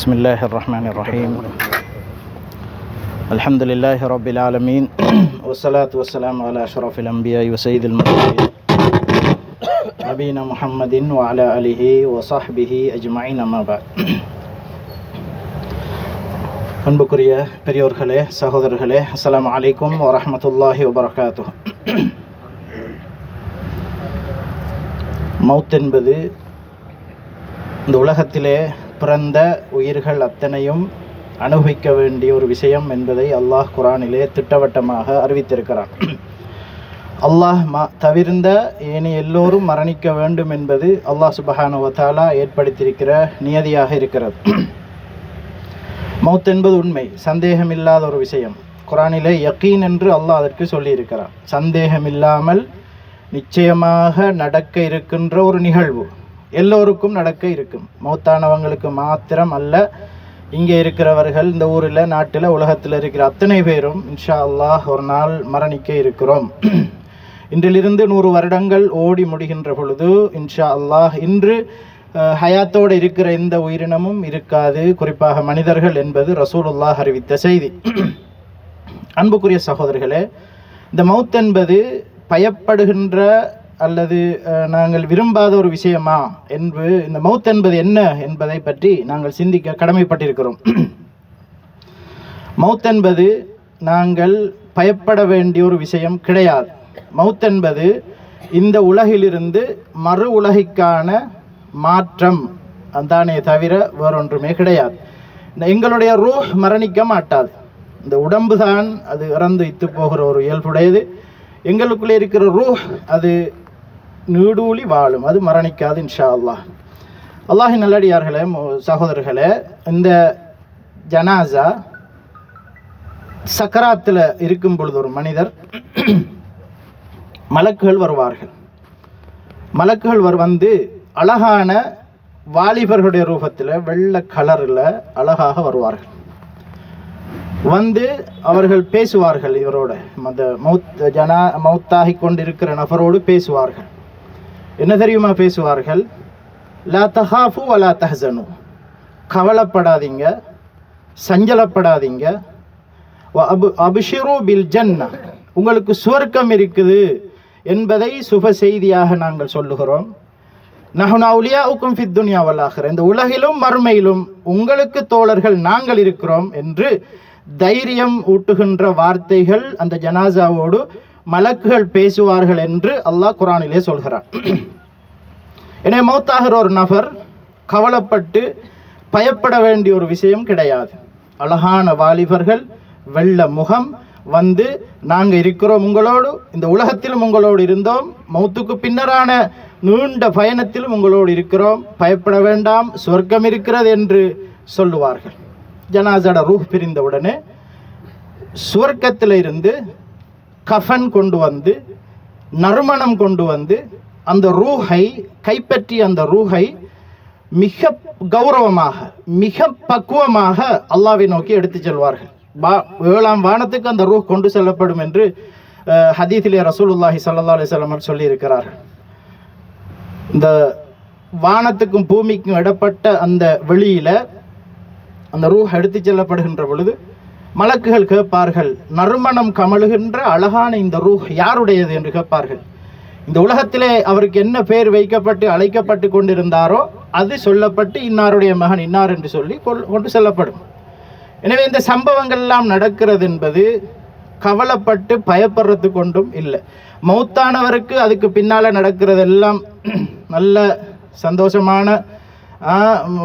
بسم الله الرحمن الرحيم الحمد لله رب العالمين والصلاة والسلام على أشرف الأنبياء وسيد المرسلين نبينا محمد وعلى آله وصحبه أجمعين أما بعد அன்புக்குரிய பெரியோர்களே சகோதரர்களே அஸ்ஸலாமு அலைக்கும் வரஹ்மத்துல்லாஹி வபரகாத்து மவுத் என்பது இந்த உலகத்திலே பிறந்த உயிர்கள் அத்தனையும் அனுபவிக்க வேண்டிய ஒரு விஷயம் என்பதை அல்லாஹ் குரானிலே திட்டவட்டமாக அறிவித்திருக்கிறான். அல்லாஹ் ம தவிர்ந்த ஏனைய எல்லோரும் மரணிக்க வேண்டும் என்பது அல்லாஹ் சுபஹானுவத்தாலா ஏற்படுத்தியிருக்கிற நியதியாக இருக்கிறது. மவுத் என்பது உண்மை சந்தேகமில்லாத ஒரு விஷயம். குரானிலே யக்கீன் என்று அல்லாஹ் அதற்கு சொல்லியிருக்கிறான். சந்தேகமில்லாமல் நிச்சயமாக நடக்க இருக்கின்ற ஒரு நிகழ்வு. எல்லோருக்கும் நடக்க இருக்கும். மௌத்தானவங்களுக்கு மாத்திரம் அல்ல. இங்கே இருக்கிறவர்கள் இந்த ஊரில் நாட்டில் உலகத்தில் இருக்கிற அத்தனை பேரும் இன்ஷா அல்லாஹ் ஒரு நாள் மரணிக்க இருக்கிறோம். இன்றிலிருந்து நூறு வருடங்கள் ஓடி முடிகின்ற பொழுது இன்ஷா அல்லாஹ் இன்று ஹயாத்தோடு இருக்கிற எந்த உயிரினமும் இருக்காது. குறிப்பாக மனிதர்கள் என்பது ரசூலுல்லாஹ் அறிவித்த செய்தி. அன்புக்குரிய சகோதரர்களே இந்த மவுத் என்பது பயப்படுகின்ற அல்லது நாங்கள் விரும்பாத ஒரு விஷயமா? என்று இந்த மவுத் என்பது என்ன என்பதை பற்றி நாங்கள் சிந்திக்க கடமைப்பட்டிருக்கிறோம். மவுத் என்பது நாங்கள் பயப்பட வேண்டிய ஒரு விஷயம் கிடையாது. மவுத் என்பது இந்த உலகிலிருந்து மறு உலகிற்கான மாற்றம். தானே தவிர வேறொன்றுமே கிடையாது. இந்த எங்களுடைய ரூஹ் மரணிக்க மாட்டாது. இந்த உடம்பு தான் அது இறந்து இத்து போகிற ஒரு இயல்புடையது. எங்களுக்குள்ளே இருக்கிற ரூஹ் அது நீடூழி வாழும். அது மரணிக்காது இன்ஷா அல்லாஹ் அல்லாஹி நல்லடியார்களே சகோதரர்களே இந்த ஜனாசா சக்கராத்தில் இருக்கும் பொழுது ஒரு மனிதர் மலக்குகள் வருவார்கள். மலக்குகள் வர் வந்து அழகான வாலிபர்களுடைய ரூபத்தில் வெள்ளை கலரில் அழகாக வருவார்கள். வந்து அவர்கள் பேசுவார்கள் இவரோட. அந்த மௌத் ஜனா மௌத்தாகி கொண்டிருக்கிற நபரோடு பேசுவார்கள். என்ன தெரியுமா பேசுவார்கள்? லா தஹாஃபு வலா தஹசனு கவலைப்படாதீங்க சஞ்சலப்படாதீங்க. அபு அபிஷிரு பில் ஜன்னா. உங்களுக்கு சுவர்க்கம் இருக்குது என்பதை சுப செய்தியாக நாங்கள் சொல்லுகிறோம். நஹுனா உலியாவுக்கும் ஃபித்துனியா வல்லாகிற இந்த உலகிலும் மறுமையிலும் உங்களுக்கு தோழர்கள் நாங்கள் இருக்கிறோம் என்று தைரியம் ஊட்டுகின்ற வார்த்தைகள் அந்த ஜனாசாவோடு மலக்குகள் பேசுவார்கள் என்று அல்லாஹ் குரானிலே சொல்கிறார் என்னை மௌத்தாகிற ஒரு நபர் கவலைப்பட்டு பயப்பட வேண்டிய ஒரு விஷயம் கிடையாது. அழகான வாலிபர்கள் வெள்ள முகம் வந்து நாங்கள் இருக்கிறோம் உங்களோடு இந்த உலகத்திலும் உங்களோடு இருந்தோம் மௌத்துக்கு பின்னரான நீண்ட பயணத்திலும் உங்களோடு இருக்கிறோம் பயப்பட வேண்டாம் சொர்க்கம் இருக்கிறது என்று சொல்லுவார்கள். ஜனாசட ரூஹ் பிரிந்தவுடனே சுவர்க்கத்தில் இருந்து கஃபன் கொண்டு வந்து நறுமணம் கொண்டு வந்து அந்த ரூஹை கைப்பற்றி அந்த ரூஹை மிக கௌரவமாக மிக பக்குவமாக அல்லாவை நோக்கி எடுத்துச் செல்வார்கள். வா ஏழாம் வானத்துக்கு அந்த ரூஹ் கொண்டு செல்லப்படும் என்று அஹ், ஹதீஸிலே ரசூலுல்லாஹி சல்லா அலைஹி சொல்லியிருக்கிறார்கள். இந்த வானத்துக்கும் பூமிக்கும் இடப்பட்ட அந்த வெளியில அந்த ரூஹ் எடுத்துச் செல்லப்படுகின்ற பொழுது மலக்குகள் கேட்பார்கள் நறுமணம் கமழுகின்ற அழகான இந்த ரூஹ் யாருடையது என்று கேட்பார்கள். இந்த உலகத்திலே அவருக்கு என்ன பேர் வைக்கப்பட்டு அழைக்கப்பட்டு கொண்டிருந்தாரோ அது சொல்லப்பட்டு இன்னாருடைய மகன் இன்னார் என்று சொல்லி கொள்- கொண்டு செல்லப்படும். எனவே இந்த சம்பவங்கள் எல்லாம் நடக்கிறது என்பது கவலைப்பட்டு பயப்படுறது கொண்டும் இல்லை. மௌத்தானவருக்கு அதுக்கு பின்னால நடக்கிறதெல்லாம் நல்ல சந்தோஷமான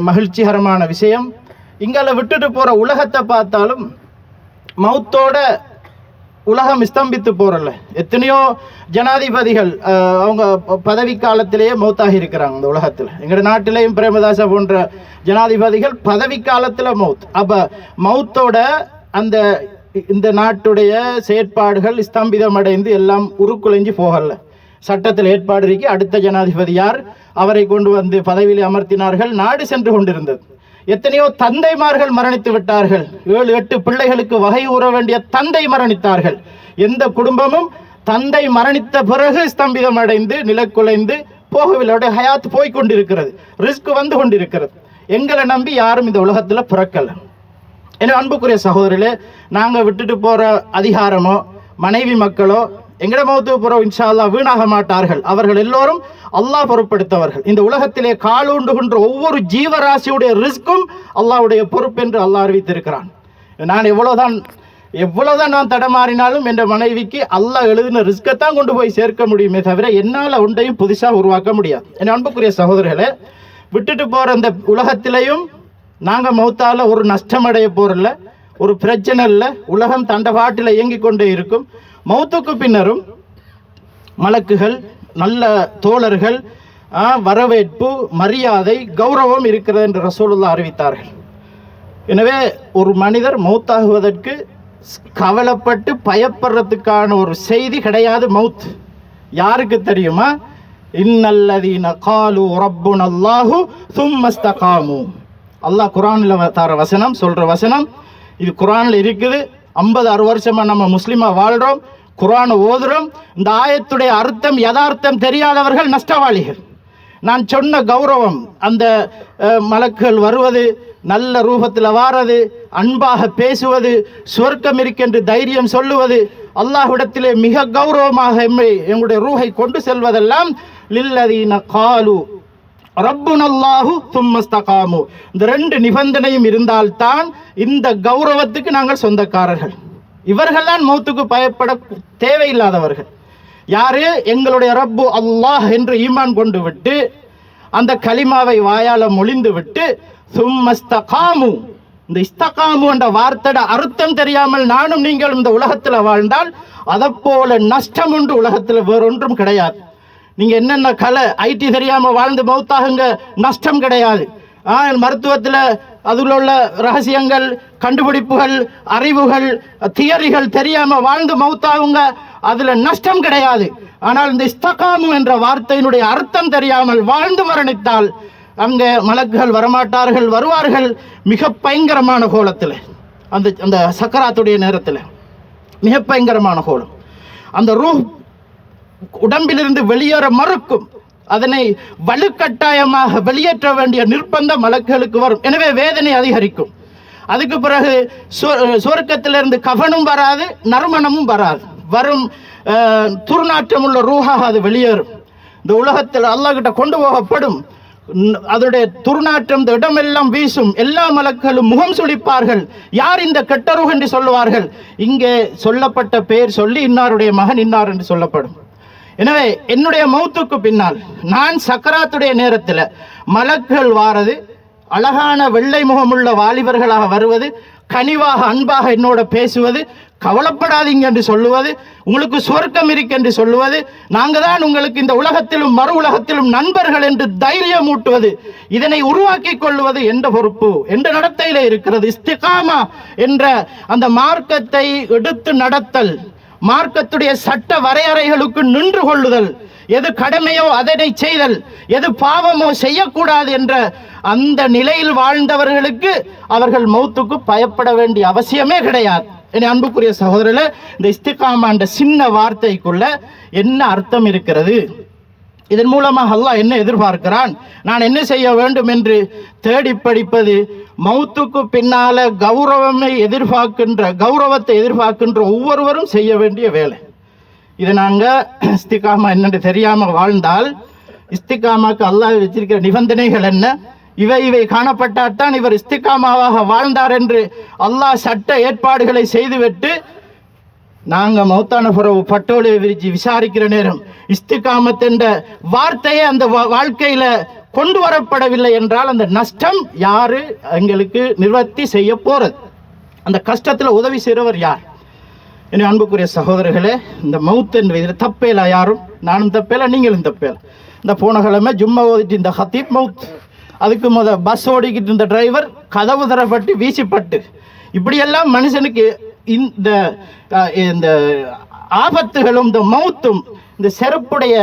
மகிழ்ச்சிகரமான விஷயம். இங்கால விட்டுட்டு போகிற உலகத்தை பார்த்தாலும் மௌத்தோட உலகம் ஸ்தம்பித்து போகிறல்ல எத்தனையோ ஜனாதிபதிகள் அவங்க பதவி காலத்திலேயே மௌத்தாகி இருக்கிறாங்க இந்த உலகத்தில். எங்களோட நாட்டிலேயும் பிரேமதாச போன்ற ஜனாதிபதிகள் பதவி காலத்தில் மௌத். அப்போ மௌத்தோட அந்த இந்த நாட்டுடைய செயற்பாடுகள் ஸ்தம்பிதம் அடைந்து எல்லாம் உருக்குலைஞ்சு போகல சட்டத்தில் ஏற்பாடு இருக்கி. அடுத்த ஜனாதிபதி யார்? அவரை கொண்டு வந்து பதவியில் அமர்த்தினார்கள். நாடு சென்று கொண்டிருந்தது. எத்தனையோ தந்தைமார்கள் மரணித்து விட்டார்கள். ஏழு எட்டு பிள்ளைகளுக்கு வகை உற வேண்டிய தந்தை மரணித்தார்கள். எந்த குடும்பமும் தந்தை மரணித்த பிறகு ஸ்தம்பிதம் அடைந்து நிலக்குலைந்து போகவில்லை. அவருடைய ஹயாத் போய் கொண்டிருக்கிறது. ரிஸ்க் வந்து கொண்டிருக்கிறது. எங்களை நம்பி யாரும் இந்த உலகத்தில் பிறக்கல. என் அன்புக்குரிய சகோதரர்களே நாங்கள் விட்டுட்டு போகிற அதிகாரமோ மனைவி மக்களோ எங்கட மௌத்துக்கு போறோம் இன்ஷா வீணாக மாட்டார்கள். அவர்கள் எல்லோரும் அல்லாஹ் பொறுப்படுத்தவர்கள் இந்த உலகத்திலே காலூண்டுகின்ற ஒவ்வொரு ஜீவராசியுடைய ரிஸ்க்கும் அல்லாவுடைய பொறுப்பு என்று அல்லாஹ் அறிவித்திருக்கிறான். நான் எவ்வளோதான் எவ்வளோதான் நான் தடமாறினாலும் என்ற மனைவிக்கு அல்லாஹ் எழுதின ரிஸ்கை கொண்டு போய் சேர்க்க முடியுமே தவிர என்னால் ஒன்றையும் புதுசாக உருவாக்க முடியாது. என் அன்புக்குரிய சகோதரர்களே விட்டுட்டு போகிற அந்த உலகத்திலையும் நாங்கள் மௌத்தால ஒரு நஷ்டம் அடைய ஒரு பிரச்சனை இல்லை உலகம் தண்டபாட்டில் இயங்கி கொண்டே இருக்கும். மௌத்துக்கு பின்னரும் மலக்குகள் நல்ல தோழர்கள் வரவேற்பு மரியாதை கௌரவம் இருக்கிறது என்று ரசூலுல்லாஹ் அறிவித்தார்கள். எனவே ஒரு மனிதர் மௌத்தாகுவதற்கு ஸ்- கவலைப்பட்டு பயப்படுறதுக்கான ஒரு செய்தி கிடையாது மௌத். யாருக்கு தெரியுமா? இன்னல்லதீன காலு ரப்புன் அல்லாஹு சும்மஸ்தகாமு. அல்லாஹ் குரானில் தர வசனம் சொல்கிற வசனம் இது குரானில் இருக்குது. ஐம்பது அறுபது வருஷமாக நம்ம முஸ்லீமாக வாழ்கிறோம் குரான் ஓதுறோம். இந்த ஆயத்துடைய அர்த்தம் யதார்த்தம் தெரியாதவர்கள் நஷ்டவாளிகள். நான் சொன்ன கௌரவம் அந்த மலக்குகள் வருவது நல்ல ரூபத்தில் வாரது அன்பாக பேசுவது சுவர்க்கம் இருக்கென்று தைரியம் சொல்லுவது அல்லாஹ்விடத்திலே மிக கௌரவமாக எம்மை எங்களுடைய ரூஹை கொண்டு செல்வதெல்லாம் லில்லதீன காலு ரப்புனல்லாஹு தும்மஸ்தகாமு. இந்த ரெண்டு நிபந்தனையும் இருந்தால்தான் இந்த கௌரவத்துக்கு நாங்கள் சொந்தக்காரர்கள். இவர்கள்தான் மௌத்துக்கு பயப்பட தேவையில்லாதவர்கள். யாரு? எங்களுடைய ரப்பு அல்லாஹ் என்று ஈமான் கொண்டு விட்டு அந்த களிமாவை வாயால மொழிந்து விட்டு சும்மஸ்தகாமு. இந்த இஸ்தகாமு என்ற வார்த்தைட அர்த்தம் தெரியாமல் நானும் நீங்கள் இந்த உலகத்துல வாழ்ந்தால் அதை போல நஷ்டம் ஒன்று உலகத்துல வேறொன்றும் கிடையாது. நீங்க என்னென்ன கலை ஐடி தெரியாம வாழ்ந்து மௌத்தாகுங்க நஷ்டம் கிடையாது. மருத்துவத்தில் அதில் உள்ள ரகசியங்கள் கண்டுபிடிப்புகள் அறிவுகள் தியரிகள் தெரியாமல் வாழ்ந்து மௌத்தாகுங்க அதில் நஷ்டம் கிடையாது. ஆனால் இந்த இஸ்தகாமு என்ற வார்த்தையினுடைய அர்த்தம் தெரியாமல் வாழ்ந்து மரணித்தால் அங்கே மலக்குகள் வரமாட்டார்கள் வருவார்கள் மிக பயங்கரமான கோலத்தில். அந்த அந்த சக்கராத்துடைய நேரத்தில். மிக பயங்கரமான கோலம். அந்த ரூஹ் உடம்பிலிருந்து வெளியேற மறுக்கும். அதனை வலுக்கட்டாயமாக வெளியேற்ற வேண்டிய நிர்பந்தம் மலக்குகளுக்கு வரும். எனவே வேதனை அதிகரிக்கும். அதுக்கு பிறகு சுவர்க்கத்திலிருந்து கவனும் வராது நறுமணமும் வராது. வரும் துர்நாற்றம் உள்ள ரூஹாக அது வெளியேறும். இந்த உலகத்தில் அல்லாஹ்கிட்ட கொண்டு போகப்படும். அதனுடைய துர்நாற்றம் இந்த இடமெல்லாம் வீசும். எல்லா மலக்களும் முகம் சுளிப்பார்கள் யார் இந்த கெட்டருக என்று சொல்லுவார்கள்? இங்கே சொல்லப்பட்ட பெயர் சொல்லி இன்னாருடைய மகன் இன்னார் என்று சொல்லப்படும். எனவே என்னுடைய மௌத்துக்கு பின்னால் நான் சக்கராத்துடைய நேரத்தில் மலக்குகள் வாரது அழகான வெள்ளை முகமுள்ள வாலிபர்களாக வருவது கனிவாக அன்பாக என்னோட பேசுவது கவலைப்படாதீங்க என்று சொல்லுவது உங்களுக்கு சுவர்க்கம் இருக்கு என்று சொல்லுவது நாங்கள் தான் உங்களுக்கு இந்த உலகத்திலும் மறு உலகத்திலும் நண்பர்கள் என்று தைரியம் ஊட்டுவது இதனை உருவாக்கி கொள்வது என்ற பொறுப்பு என்ற நடத்தையில இருக்கிறது. இஸ்திகாமா என்ற அந்த மார்க்கத்தை எடுத்து நடத்தல். மார்க்கத்துடைய சட்ட வரையறைகளுக்கு நின்று கொள்ளுதல். எது கடமையோ அதனை செய்தல். எது பாவமோ செய்யக்கூடாது என்ற அந்த நிலையில் வாழ்ந்தவர்களுக்கு அவர்கள் மௌத்துக்கு பயப்பட வேண்டிய அவசியமே கிடையாது. என் அன்புக்குரிய சகோதரில் இந்த இஸ்திகாமாண்ட சின்ன வார்த்தைக்குள்ள என்ன அர்த்தம் இருக்கிறது? இதன் மூலமாக அல்லாஹ் என்ன எதிர்பார்க்கிறான்? நான் என்ன செய்ய வேண்டும் என்று தேடி படிப்பது மௌத்துக்கு பின்னால கௌரவமை எதிர்பார்க்கின்ற கௌரவத்தை எதிர்பார்க்கின்ற ஒவ்வொருவரும் செய்ய வேண்டிய வேலை. இது நாங்கள் இஸ்திகாமா என்னென்று தெரியாமல் வாழ்ந்தால் இஸ்திகாமாக்கு அல்லாஹ் வச்சிருக்கிற நிபந்தனைகள் என்ன? இவை இவை காணப்பட்டால்தான் இவர் இஸ்திகாமாவாக வாழ்ந்தார் என்று அல்லாஹ் சட்ட ஏற்பாடுகளை செய்துவிட்டு நாங்கள் மௌத்தான பிறகு பட்டோலையை விரிச்சு விசாரிக்கிற நேரம் இஸ்திகாமத் என்ற வார்த்தையை அந்த வா- கொண்டு வரப்படவில்லை என்றால் அந்த நஷ்டம் யாரு எங்களுக்கு நிவர்த்தி செய்ய போகிறது அந்த கஷ்டத்தில் உதவி செய்கிறவர் யார்? என் அன்புக்குரிய சகோதரர்களே இந்த மவுத் என்ற இதில் தப்பேல யாரும்? நானும் தப்பேல நீங்களும் தப்பேல? இந்த போன கிழமை ஜும்மா ஓதிட்டு இந்த ஹத்தீப் மவுத் அதுக்கு முத பஸ் ஓடிக்கிட்டு இருந்த டிரைவர் கதவு தரப்பட்டு வீசிப்பட்டு. இப்படியெல்லாம் மனுஷனுக்கு இந்த இந்த ஆபத்துகளும் இந்த மௌத்தும் இந்த செருப்புடைய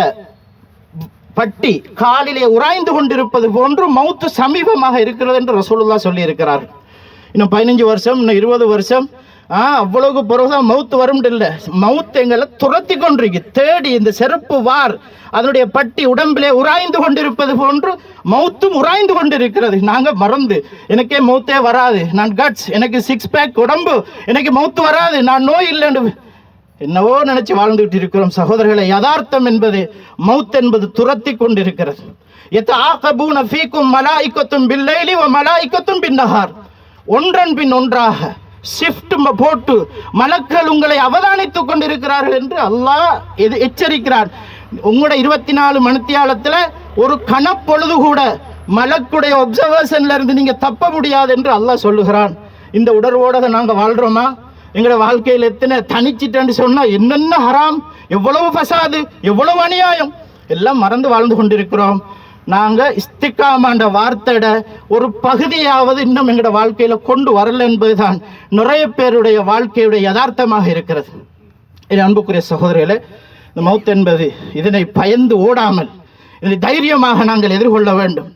பட்டி காலிலே உராய்ந்து கொண்டிருப்பது போன்று மௌத்து சமீபமாக இருக்கிறது என்று ரசூலுல்லா சொல்லியிருக்கிறார். இன்னும் பதினஞ்சு வருஷம் இன்னும் இருபது வருஷம் ஆ அவ்வளவு பிறகுதான் மவுத்து வரும் இல்லை. மவுத்து எங்களை துரத்தி கொண்டிருக்கு. தேடி இந்த செருப்பு வார் அதனுடைய பட்டி உடம்பிலே உராய்ந்து கொண்டிருப்பது போன்று மௌத்தும் உராய்ந்து கொண்டிருக்கிறது. நாங்கள் மறந்து. எனக்கே மௌத்தே வராது. நான் கட்ஸ் எனக்கு சிக்ஸ் பேக் உடம்பு. எனக்கு மௌத்து வராது. நான் நோய் இல்லைன்னு என்னவோ நினைச்சு வாழ்ந்துகிட்டு இருக்கிறோம் சகோதரர்களை. யதார்த்தம் என்பது மவுத் என்பது துரத்தி கொண்டிருக்கிறது. எத்தாகபூன ஃபீக்கும் மலாய்க்கத்தும் பில்லைலி மலா மலாய்க்கத்தும் பின்னஹார். ஒன்றன் பின் ஒன்றாக ஷிஃப்ட் போட்டு மலக்கள் உங்களை அவதானித்துக் கொண்டிருக்கிறார்கள் என்று அல்லாஹ் எது எச்சரிக்கிறார். உங்களோட இருபத்தி நாலு மணித்தியாலத்தில் ஒரு கணப்பொழுது கூட மலக்குடைய ஒப்சர்வேஷன்ல இருந்து நீங்க தப்ப முடியாது என்று அல்லாஹ் சொல்லுகிறான். இந்த உணர்வோட நாங்க வாழ்றோமா? எங்களோட வாழ்க்கையில் எத்தனை தனிச்சிட்டேன்னு சொன்னா என்னென்ன ஹராம்? எவ்வளவு பசாது எவ்வளவு அநியாயம்? எல்லாம் மறந்து வாழ்ந்து கொண்டிருக்கிறோம். நாங்க இஸ்திகாமாண்ட வார்த்தையோட ஒரு பகுதியாவது இன்னும் எங்களோட வாழ்க்கையில கொண்டு வரல என்பதுதான் நிறைய பேருடைய வாழ்க்கையுடைய யதார்த்தமாக இருக்கிறது. என் அன்புக்குரிய சகோதரிகளே இந்த மவுத் என்பது இதனை பயந்து ஓடாமல் இது தைரியமாக நாங்கள் எதிர்கொள்ள வேண்டும்.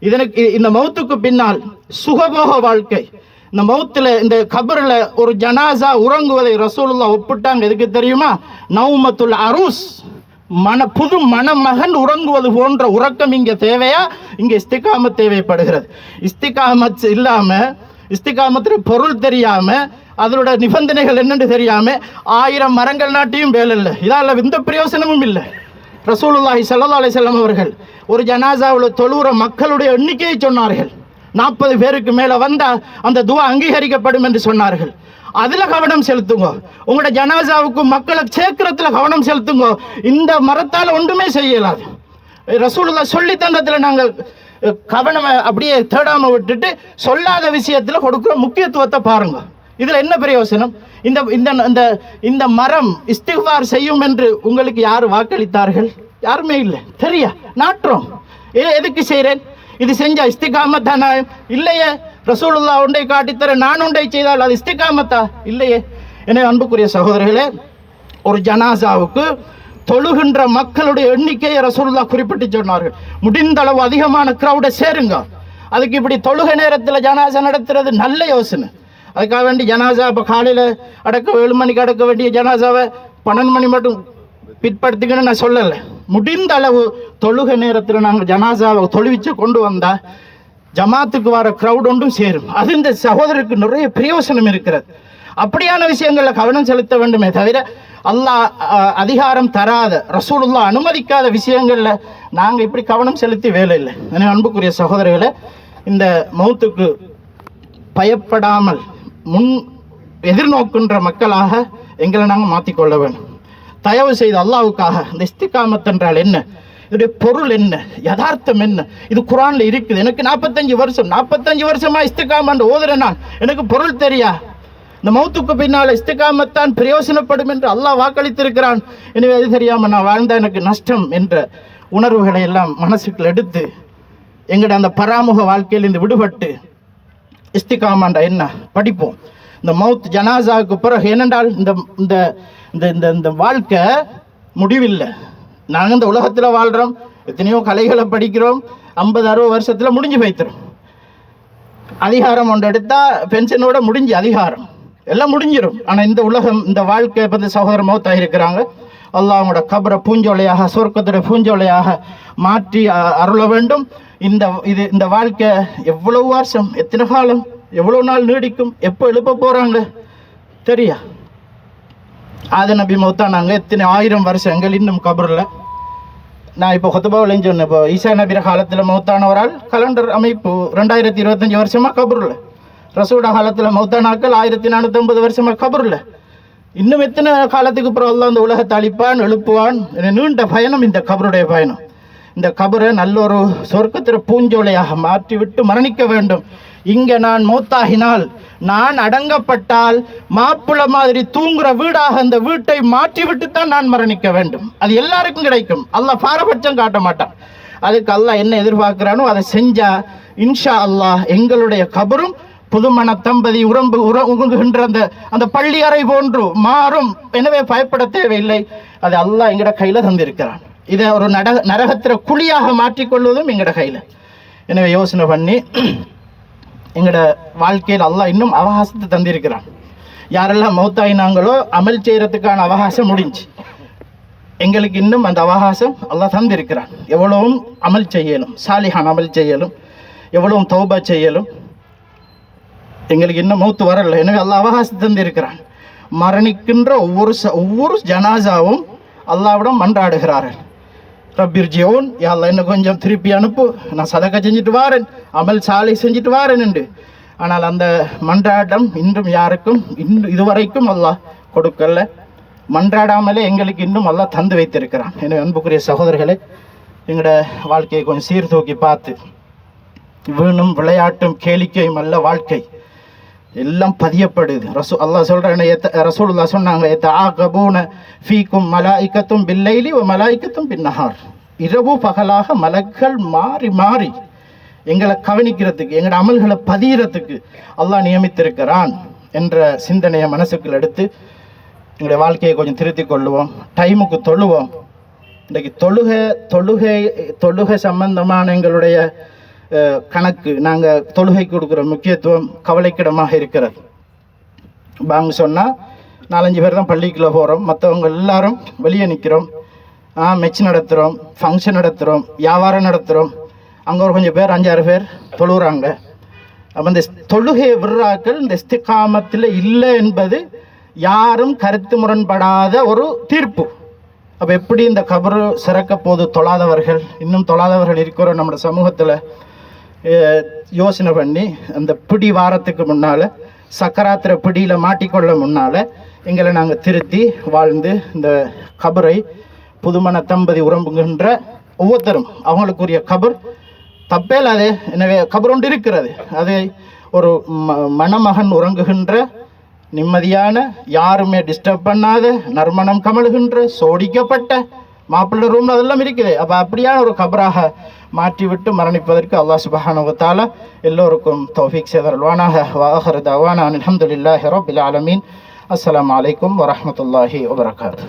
இதனுக்கு இந்த மௌத்துக்கு பின்னால் சுகபோக வாழ்க்கை. இந்த மௌத்தில் இந்த கபரில் ஒரு ஜனாசா உறங்குவதை ரசூலுல்லா ஒப்பிட்டாங்க. எதுக்கு தெரியுமா? நவுமத்துல் அரூஸ். மன புது மணமகன் உறங்குவது போன்ற உறக்கம் இங்கே தேவையா? இங்கே இஸ்திகாமத் தேவைப்படுகிறது. இஸ்திகாமத் இல்லாமல் இஸ்திகாமத்தில் பொருள் தெரியாமல் அதனோட நிபந்தனைகள் என்னென்னு தெரியாமல் ஆயிரம் மரங்கள் நாட்டியும் வேலை இல்லை. இதால் எந்த பிரயோசனமும் இல்லை. ரசூலுல்லாஹி சல்லா அலிசல்லாம் அவர்கள் ஒரு ஜனாசாவில் தொழுகிற மக்களுடைய எண்ணிக்கையை சொன்னார்கள். நாற்பது பேருக்கு மேலே வந்தால் அந்த துவா அங்கீகரிக்கப்படும் என்று சொன்னார்கள். அதில் கவனம் செலுத்துங்க. உங்களோட ஜனாசாவுக்கு மக்களை சேர்க்கறதுல கவனம் செலுத்துங்க. இந்த மரத்தால் ஒன்றுமே செய்யலாது. ரசூலுல்லா சொல்லி தந்தத்தில் நாங்கள் கவனம் அப்படியே தேடாமல் விட்டுட்டு சொல்லாத விஷயத்தில் கொடுக்குற முக்கியத்துவத்தை பாருங்கள் இதில் என்ன பிரயோசனம் இந்த இந்த இந்த இந்த மரம் இஸ்திஃபார் செய்யும் என்று உங்களுக்கு யார் வாக்களித்தார்கள்? யாருமே இல்லை. தெரியா? நாட்டுறோம் எதுக்கு செய்கிறேன்? இது செஞ்சா இஸ்திகாமத்தானா இல்லையே. ரசூலுல்லா ஒன்றை காட்டித்தர நான் ஒன்றை செய்தால் அது இஸ்திகாமத்தா? இல்லையே. எனவே அன்புக்குரிய சகோதரர்களே ஒரு ஜனாசாவுக்கு தொழுகின்ற மக்களுடைய எண்ணிக்கையை ரசூலுல்லா குறிப்பிட்டு சொன்னார்கள். முடிந்த அளவு அதிகமான கிரௌடை சேருங்க. அதுக்கு இப்படி தொழுக நேரத்தில் ஜனாசா நடத்துறது நல்ல யோசனை. அதுக்காக வேண்டி ஜனாசா இப்போ காலையில் அடக்க ஏழு மணிக்கு அடக்க வேண்டிய ஜனாசாவை பன்னெண்டு மணி மட்டும் பிற்படுத்திக்கணும்னு நான் சொல்லலை. முடிந்த அளவு தொழுகை நேரத்தில் நாங்கள் ஜனாசாவை தொழுவிச்சு கொண்டு வந்தால் ஜமாத்துக்கு வர க்ரௌட் ஒன்றும் சேரும். அது இந்த சகோதரருக்கு நிறைய பிரயோசனம் இருக்கிறது. அப்படியான விஷயங்களில் கவனம் செலுத்த வேண்டுமே தவிர அல்லாஹ் அதிகாரம் தராத ரசூலுல்லா அனுமதிக்காத விஷயங்களில் நாங்கள் இப்படி கவனம் செலுத்தி வேலை இல்லை. எனவே அன்புக்குரிய சகோதரர்களை இந்த மௌத்துக்கு பயப்படாமல் முன் எதிர்நோக்கின்ற மக்களாக எங்களை நாங்கள் மாற்றிக்கொள்ள வேண்டும். தயவு செய்து அல்லாவுக்காக இந்த இஸ்திகாமத் என்றால் என்ன? இதோடைய பொருள் என்ன? யதார்த்தம் என்ன? இது குரான்ல இருக்குது. எனக்கு நாற்பத்தஞ்சு வருஷம். நாற்பத்தஞ்சு வருஷமா இஸ்திகாமன் ஓதுறேன் நான். எனக்கு பொருள் தெரியா? இந்த மௌத்துக்கு பின்னால் இஸ்திகாமத்தான் பிரயோசனப்படும் என்று அல்லாஹ் வாக்களித்திருக்கிறான். எனவே அது தெரியாமல் நான் வாழ்ந்த எனக்கு நஷ்டம் என்ற உணர்வுகளை எல்லாம் மனசுக்குள் எடுத்து எங்களுடைய அந்த பராமுக வாழ்க்கையிலிருந்து விடுபட்டு இஸ்திகாமாண்டா என்ன? படிப்போம். இந்த மவுத் ஜனாசாவுக்கு பிறகு என்னென்றால் இந்த இந்த இந்த இந்த இந்த வாழ்க்கை முடிவில்லை. நாங்கள் இந்த உலகத்தில் வாழ்கிறோம் எத்தனையோ கலைகளை படிக்கிறோம் ஐம்பது அறுபது வருஷத்தில் முடிஞ்சு வைத்திரும் அதிகாரம் ஒன்று எடுத்தால் பென்ஷனோட முடிஞ்சு அதிகாரம். எல்லாம் முடிஞ்சிடும் ஆனால் இந்த உலகம் இந்த வாழ்க்கை பற்றி சகோதர மௌத்தாக இருக்கிறாங்க. அல்லாஹ் அவங்களோட கபரை பூஞ்சோலையாக சொர்க்கத்துடைய பூஞ்சோலையாக மாற்றி அ- அருள வேண்டும். இந்த இது இந்த வாழ்க்கை எவ்வளவு வருஷம் எத்தனை காலம் எவ்வளவு நாள் நீடிக்கும் எப்போ எழுப்ப போகிறாங்க தெரியா? ஆத நபி மௌத்தானாங்க எத்தனை ஆயிரம் வருஷங்கள் இன்னும் கபரில். நான் இப்போ கொத்தபாவில் சொன்னேன். இப்போ ஈசா நபிர காலத்தில் மௌத்தானவரால் கலண்டர் அமைப்பு ரெண்டாயிரத்தி இருபத்தஞ்சி வருஷமாக கபூரில். ரசூடா காலத்தில் மௌத்தானாக்கள் ஆயிரத்தி நானூற்றம்பது வருஷமாக கபருள்ள இன்னும் எத்தனை காலத்துக்கு அப்புறம் தான் அந்த உலகத்தை அழிப்பான் எழுப்புவான்? என நீண்ட பயணம் இந்த கபருடைய பயணம். இந்த கபரை நல்ல ஒரு சொர்க்கத்திர பூஞ்சோலையாக மாற்றிவிட்டு மரணிக்க வேண்டும். இங்கே நான் மூத்தாகினால் நான் அடங்கப்பட்டால் மாப்பிள்ள மாதிரி தூங்குற வீடாக அந்த வீட்டை மாற்றிவிட்டு தான் நான் மரணிக்க வேண்டும். அது எல்லாருக்கும் கிடைக்கும். அல்ல பாரபட்சம் காட்ட மாட்டான். அதுக்கு அல்லாஹ் என்ன எதிர்பார்க்கிறானோ அதை செஞ்சா இன்ஷா அல்லாஹ் எங்களுடைய கபரும் புதுமண தம்பதி உறம்பு உற உறங்குகின்ற அந்த அந்த பள்ளி அறை போன்று மாறும். எனவே பயப்பட தேவையில்லை. அது அல்லாஹ் எங்கட கையில் தந்திருக்கிறான். இதை ஒரு நட நரகத்திர குழியாக மாற்றிக்கொள்வதும் எங்கட கையில். எனவே யோசனை பண்ணி எங்களோட வாழ்க்கையில் அல்லாஹ் இன்னும் அவகாசத்தை தந்திருக்கிறான். யாரெல்லாம் மௌத்தாயினாங்களோ அமல் செய்கிறதுக்கான அவகாசம் முடிஞ்சு. எங்களுக்கு இன்னும் அந்த அவகாசம் அல்லாஹ் தந்திருக்கிறான். எவ்வளவும் அமல் செய்யலும் சாலிஹான் அமல் செய்யலும் எவ்வளவும் தௌபா செய்யலும் எங்களுக்கு இன்னும் மௌத்து வரல. எனக்கு அல்லா அவகாசம் தந்திருக்கிறான். மரணிக்கின்ற ஒவ்வொரு ச- ஒவ்வொரு ஜனாசாவும் அல்லாவிடம் மன்றாடுகிறார்கள். ரப்பீர் ஜியோன் யாழ்லா என்ன கொஞ்சம் திருப்பி அனுப்பு. நான் சதக்கா செஞ்சுட்டு வாரேன். அமல் சாலை செஞ்சுட்டு வாரேன் என்று. ஆனால் அந்த மன்றாட்டம் இன்றும் யாருக்கும் இன்று இதுவரைக்கும் அல்லாஹ் கொடுக்கல. மன்றாடாமலே எங்களுக்கு இன்னும் அல்லாஹ் தந்து வைத்திருக்கிறான். எனவே அன்புக்குரிய சகோதரர்களே எங்களோட வாழ்க்கையை கொஞ்சம் சீர்தூக்கி பார்த்து வீணும் விளையாட்டும் கேளிக்கையும் அல்ல வாழ்க்கை. எல்லாம் பதியப்படுது. ரசூ அல்லாஹ் சொல்றானே ரசூல்லா சொன்னாங்க கபூன ஃபீக்கும் மலாய்க்கத்தும் பில்லைலி மலாய்க்கத்தும் பின்னஹார். இரவு பகலாக மலக்கள் மாறி மாறி எங்களை கவனிக்கிறதுக்கு எங்களோட அமல்களை பதியறதுக்கு அல்லாஹ் நியமித்திருக்கிறான் என்ற சிந்தனையை மனசுக்குள் எடுத்து எங்களுடைய வாழ்க்கையை கொஞ்சம் திருத்திக் கொள்ளுவோம். டைமுக்கு தொழுவோம். இன்றைக்கு தொழுகை தொழுகை தொழுகை சம்பந்தமான எங்களுடைய கணக்கு நாங்கள் தொழுகை கொடுக்குற முக்கியத்துவம் கவலைக்கிடமாக இருக்கிறது. பாங்க சொன்னால் நாலஞ்சு பேர் தான் பள்ளிக்குள்ளே போகிறோம் மற்றவங்க எல்லாரும் வெளியே நிற்கிறோம் ஆ மெச் நடத்துகிறோம் ஃபங்க்ஷன் நடத்துகிறோம் வியாபாரம் நடத்துகிறோம் அங்கே ஒரு கொஞ்சம் பேர் அஞ்சாறு பேர் தொழுகிறாங்க அப்போ இந்த தொழுகையை விடுறாக்கள் இந்த இஸ்திகாமத்தில் இல்லை என்பது யாரும் கருத்து முரண்படாத ஒரு தீர்ப்பு. அப்போ எப்படி இந்த கபரு சிறக்க போது தொழாதவர்கள் இன்னும் தொழாதவர்கள் இருக்கிறோம் நம்ம சமூகத்தில். யோசனை பண்ணி அந்த பிடி வாரத்துக்கு முன்னால் சக்கராத்திர பிடியில் மாட்டிக்கொள்ள முன்னால் எங்களை நாங்கள் திருத்தி வாழ்ந்து இந்த கபரை புதுமண தம்பதி உறம்புகின்ற ஒவ்வொருத்தரும் அவங்களுக்குரிய கபர் தப்பே இல்லாதே எனவே கபர் ஒன்று இருக்கிறது. அதை ஒரு ம மணமகன் உறங்குகின்ற நிம்மதியான யாருமே டிஸ்டர்ப் பண்ணாத நறுமணம் கமழுகின்ற சோடிக்கப்பட்ட மாப்பிள்ளை ரூம் அதெல்லாம் இருக்குது. அப்போ அப்படியான ஒரு கபராக மாற்றிவிட்டு மரணிப்பதற்கு அல்லாஹ் சுபஹானுவத்தால எல்லோருக்கும் தௌஃபிக் செய்தல்வானாக வாஹர் தவானா அலமதுல்லாஹி ரபில் ஆலமீன். அஸ்லாம் வலைக்கம் வரமத்துல்லாஹி வபரகாத்து